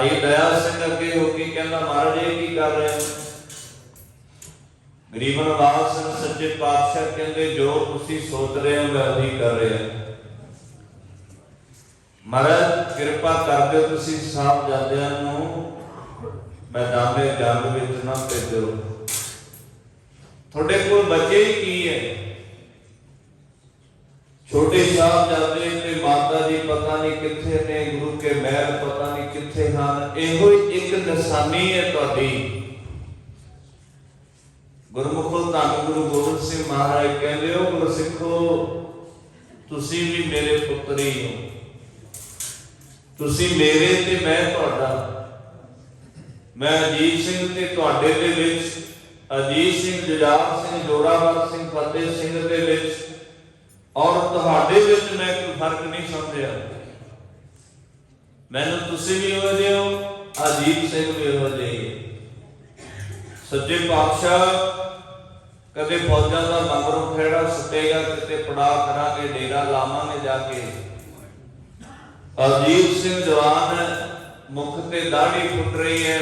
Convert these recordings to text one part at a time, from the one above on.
ਭਾਈ ਦਇਆ ਸਿੰਘ ਅੱਗੇ ਹੋ ਕੇ ਕਹਿੰਦਾ ਮਹਾਰਾਜ ਇਹ ਕੀ ਕਰ ਰਹੇ ਹੋ ਗਰੀਬ ਨਵਾਜ਼ ਸਿੰਘ ਸੱਚੇ ਪਾਤਸ਼ਾਹ ਕਹਿੰਦੇ ਜੋ ਤੁਸੀਂ ਸੋਚ ਰਹੇ ਹੋ ਮੈਂ ਉਹੀ ਕਰ ਰਿਹਾ ਮਹਾਰਾਜ ਕਿਰਪਾ ਕਰ ਦਿਓ ਤੁਸੀਂ ਸਾਹਿਬਜ਼ਾਦਿਆਂ ਨੂੰ ਮੈਦਾਨੇ ਜੰਗ ਵਿੱਚ ਨਾ ਭੇਜੋ ਤੁਹਾਡੇ ਕੋਲ ਬਚੇ ਹੀ ਕੀ ਹੈ ਛੋਟੇ ਸਾਹਿਬਜ਼ਾਦੇ ਤੇ ਮਾਤਾ ਜੀ ਪਤਾ ਨਹੀਂ ਕਿੱਥੇ ਨੇ ਗੁਰੂ ਕੇ ਮਹਿਲ ਪਤਾ ਨਹੀਂ ਕਿੱਥੇ ਹਨ? ਇਹੋ ਇੱਕ ਨਿਸ਼ਾਨੀ ਹੈ ਤੁਹਾਡੀ। ਗੁਰਮੁਖੋ, ਧੰਨ ਗੁਰੂ ਗੋਬਿੰਦ ਸਿੰਘ ਮਹਾਰਾਜ ਕਹਿੰਦੇ ਹੋ, ਗੁਰਸਿੱਖੋ, ਤੁਸੀਂ ਵੀ ਮੇਰੇ ਪੁੱਤਰ ਹੋ। ਤੁਸੀਂ ਮੇਰੇ ਤੇ ਮੈਂ ਤੁਹਾਡਾ। ਮੈਂ ਅਜੀਤ ਸਿੰਘ ਤੇ ਤੁਹਾਡੇ ਦੇ ਵਿੱਚ, ਅਜੀਤ ਸਿੰਘ, ਜੁਝਾਰ ਸਿੰਘ, ਜੋਰਾਵਰ ਸਿੰਘ, ਫਤਿਹ ਸਿੰਘ ਦੇ ਵਿੱਚ, ਔਰ ਤੁਹਾਡੇ ਵਿੱਚ ਮੈਂ ਕੋਈ ਫ਼ਰਕ ਨਹੀਂ ਸਮਝਿਆ। ਮੈਨੂੰ ਤੁਸੀਂ ਵੀ ਹੋ ਜਿਹੇ ਹੋ ਅਜੀਤ ਸਿੰਘ ਵੀ ਹੋ। ਸੱਚੇ ਪਾਤਸ਼ਾਹ ਕਦੇ ਫੌਜਾਂ ਦਾ ਮਗਰੋਂ ਖੇੜਾ ਸੁੱਟੇਗਾ ਕਿਤੇ ਪੜਾ ਕਰਾਂਗੇ ਡੇਰਾ ਲਾਵਾਂਗੇ ਜਾ ਕੇ। ਅਜੀਤ ਸਿੰਘ ਜਵਾਨ ਮੁਖ ਤੇ ਦਾੜੀ ਫੁੱਟ ਰਹੀ ਹੈ।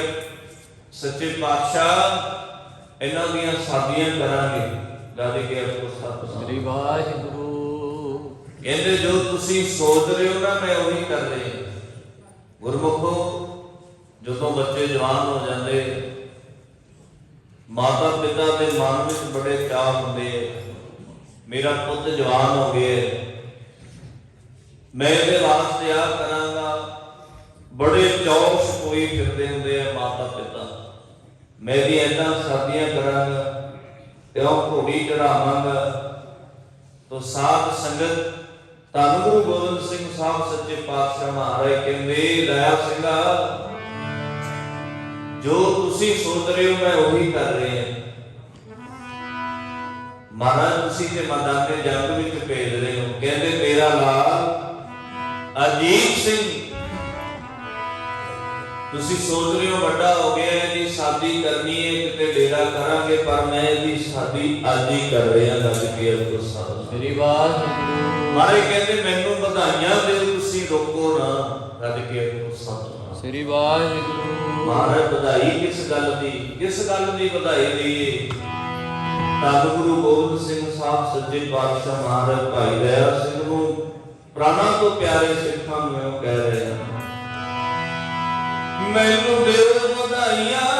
ਸੱਚੇ ਪਾਤਸ਼ਾਹ ਇਹਨਾਂ ਦੀਆਂ ਸਾਦੀਆਂ ਕਰਾਂਗੇ। ਦਾਦੇ ਕੇ ਆਪਕੋ ਸਤਿ ਸ੍ਰੀ ਵਾਹਿਗੁਰੂ। ਕਹਿੰਦੇ ਜੋ ਤੁਸੀਂ ਸੋਚ ਰਹੇ ਹੋ ਨਾ ਮੈਂ ਉਹੀ ਕਰ ਰਿਹਾ। ਗੁਰਮੁਖੋ, ਜਦੋਂ ਬੱਚੇ ਜਵਾਨ ਹੋ ਜਾਂਦੇ ਮਾਤਾ ਪਿਤਾ ਦੇ ਮਨ ਵਿੱਚ ਬੜੇ ਚਾਹ ਹੁੰਦੇ ਮੇਰਾ ਪੁੱਤ ਜਵਾਨ ਹੋ ਗਿਆ ਮੈਂ ਇਹਦੇ ਵਾਸਤੇ ਆ ਕਰਾਂਗਾ, ਬੜੇ ਚੌਕਸ ਕੋਈ ਫਿਰਦੇ ਹੁੰਦੇ ਆ ਮਾਤਾ ਪਿਤਾ ਮੈਂ ਵੀ ਏਦਾਂ ਸ਼ਾਦੀਆਂ ਕਰਾਂਗਾ ਤੇ ਉਹ ਘੋੜੀ ਚੜਾਵਾਂਗਾ ਤੋ ਸਾਧ ਸੰਗਤ ਧੰਨ ਗੁਰੂ ਗੋਬਿੰਦ ਸਿੰਘ ਸਾਹਿਬ ਸੱਚੇ ਪਾਤਸ਼ਾਹ ਮਹਾਰਾਜ ਕਹਿੰਦੇ ਦਇਆ ਸਿੰਘਾ, ਜੋ ਤੁਸੀਂ ਸੋਚ ਰਹੇ ਹੋ, ਮੈਂ ਉਹੀ ਕਰ ਰਿਹਾ ਮਹਾਰਾਜ, ਤੁਸੀਂ ਤੇ ਮੈਦਾਨੇ ਜੰਗ ਵਿੱਚ ਭੇਜ ਰਹੇ ਹੋ। ਕਹਿੰਦੇ, ਮੇਰਾ ਲਾਲ ਅਜੀਤ ਸਿੰਘ ਤੁਸੀਂ ਸੋਚ ਰਹੇ ਹੋ ਵੱਡਾ ਹੋ ਗਿਆ ਜੀ ਸ਼ਾਦੀ ਕਰਨੀ ਹੈ ਕਿਤੇ ਡੇਰਾ ਕਰਾਂਗੇ ਪਰ ਮੈਂ ਇਹਦੀ ਸ਼ਾਦੀ ਅੱਜ ਹੀ ਕਰ ਰਿਹਾ ਲੱਗ ਕੇ ਅਰਗੋ ਸਾਹਿਬ ਸ੍ਰੀ ਵਾਹਿਗੁਰੂ ਮਾਰੇ ਕਹਿੰਦੇ ਮੈਨੂੰ ਵਧਾਈਆਂ ਦਿਓ ਤੁਸੀਂ ਰੋਕੋ ਨਾ। ਰੱਜ ਕੇ ਅਰਗੋ ਸਾਹਿਬ ਸ੍ਰੀ ਵਾਹਿਗੁਰੂ ਮਹਾਰਾਜ ਵਧਾਈ ਕਿਸ ਗੱਲ ਦੀ? ਕਿਸ ਗੱਲ ਦੀ ਵਧਾਈ ਦੀ ਧੰਨ ਗੁਰੂ ਗੋਬਿੰਦ ਸਿੰਘ ਸਾਹਿਬ ਸੱਚੇ ਪਾਤਸ਼ਾਹ ਮਹਾਰਾਜ ਭਾਈ ਦਇਆ ਸਿੰਘ ਨੂੰ ਪ੍ਰਾਣਾ ਤੋਂ ਪਿਆਰੇ ਸਿੱਖਾਂ ਨੂੰ ਕਹਿ ਰਹੇ ਹਨ ਮੈਨੂੰ ਦਿਓ ਵਧਾਈਆਂ